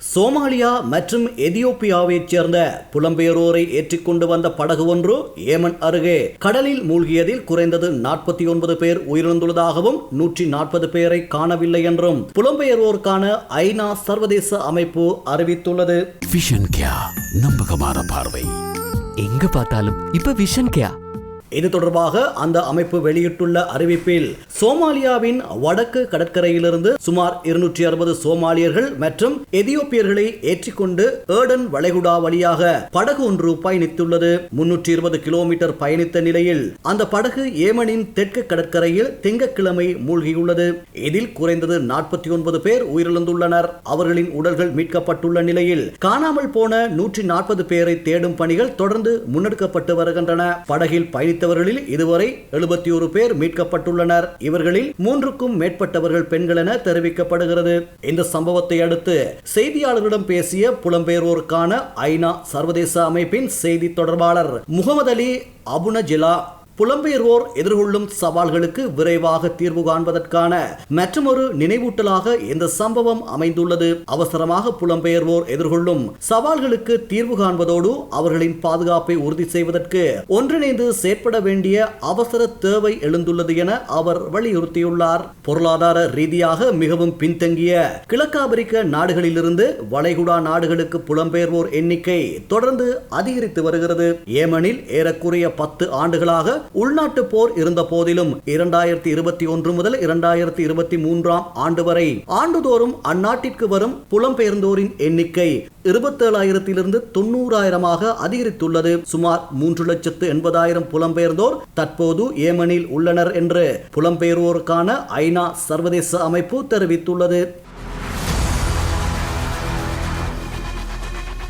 Somalia மற்றும் எதியோப்பியாவைச் சேர்ந்த புலம்பெயரோரை ஏற்றிக்கொண்டு வந்த படகு ஒன்று ஏமன் அருகே கடலில் மூழ்கியதில் குறைந்தது நாற்பத்தி ஒன்பது பேர் உயிரிழந்துள்ளதாகவும் நூற்றி நாற்பது பேரை காணவில்லை என்றும் புலம்பெயர்வோருக்கான ஐநா சர்வதேச அமைப்பு அறிவித்துள்ளது. விஷன் கியா நம்பகமான பார்வை. எங்க பார்த்தாலும் இப்ப விஷன் கியா இது தொடர்பாக அந்த அமைப்பு வெளியிட்டுள்ள அறிவிப்பில் சோமாலியாவின் வடக்கு கடற்கரையிலிருந்து சுமார் இருநூற்றி அறுபது சோமாலியர்கள் மற்றும் எதியோப்பியர்களை ஏற்றிக்கொண்டு ஏடன் வளைகுடா வழியாக படகு ஒன்று பயணித்துள்ளது. முன்னூற்றி இருபது கிலோமீட்டர் பயணித்த நிலையில் அந்த படகு ஏமனின் தெற்கு கடற்கரையில் திங்கட்கிழமை மூழ்கியுள்ளது. இதில் குறைந்தது நாற்பத்தி ஒன்பது பேர் உயிரிழந்துள்ளனர். அவர்களின் உடல்கள் மீட்கப்பட்டுள்ள நிலையில் காணாமல் போன நூற்றி நாற்பது பேரை தேடும் பணிகள் தொடர்ந்து முன்னெடுக்கப்பட்டு வருகின்றன. படகில் பயணித்தவர்களில் இதுவரை எழுபத்தி ஒரு பேர் மீட்கப்பட்டுள்ளனர். இவர்களில் மூன்றுக்கும் மேற்பட்டவர்கள் பெண்கள் என தெரிவிக்கப்படுகிறது. இந்த சம்பவத்தை அடுத்து செய்தியாளர்களிடம் பேசிய புலம்பெயர்வோருக்கான ஐநா சர்வதேச அமைப்பின் செய்தி தொடர்பாளர் முகமது அலி அபுனஜிலா புலம்பெயர்வோர் எதிர்கொள்ளும் சவால்களுக்கு விரைவாக தீர்வு காண்பதற்கான மற்றொரு நினைவூட்டலாக இந்த சம்பவம் அமைந்துள்ளது. அவசரமாக புலம்பெயர்வோர் எதிர்கொள்ளும் சவால்களுக்கு தீர்வு காண்பதோடு அவர்களின் பாதுகாப்பை உறுதி செய்வதற்கு ஒன்றிணைந்து செயற்பட வேண்டிய அவசர தேவை எழுந்துள்ளது என அவர் வலியுறுத்தியுள்ளார். பொருளாதார ரீதியாக மிகவும் பின்தங்கிய கிழக்காபிரிக்க நாடுகளிலிருந்து வளைகுடா நாடுகளுக்கு புலம்பெயர்வோர் எண்ணிக்கை தொடர்ந்து அதிகரித்து வருகிறது. ஏமனில் ஏறக்குறைய பத்து ஆண்டுகளாக உள்நாட்டு போர் இருந்த போதிலும் இரண்டாயிரத்தி இருபத்தி ஒன்று முதல் இரண்டாயிரத்தி இருபத்தி மூன்றாம் ஆண்டு வரை ஆண்டுதோறும் அந்நாட்டிற்கு வரும் புலம்பெயர்ந்தோரின் எண்ணிக்கை இருபத்தேழாயிரத்திலிருந்து தொண்ணூறாயிரமாக அதிகரித்துள்ளது. சுமார் மூன்று லட்சத்து எண்பதாயிரம் புலம்பெயர்ந்தோர் தற்போது ஏமனில் உள்ளனர் என்று புலம்பெயர்வோருக்கான ஐநா சர்வதேச அமைப்பு தெரிவித்துள்ளது.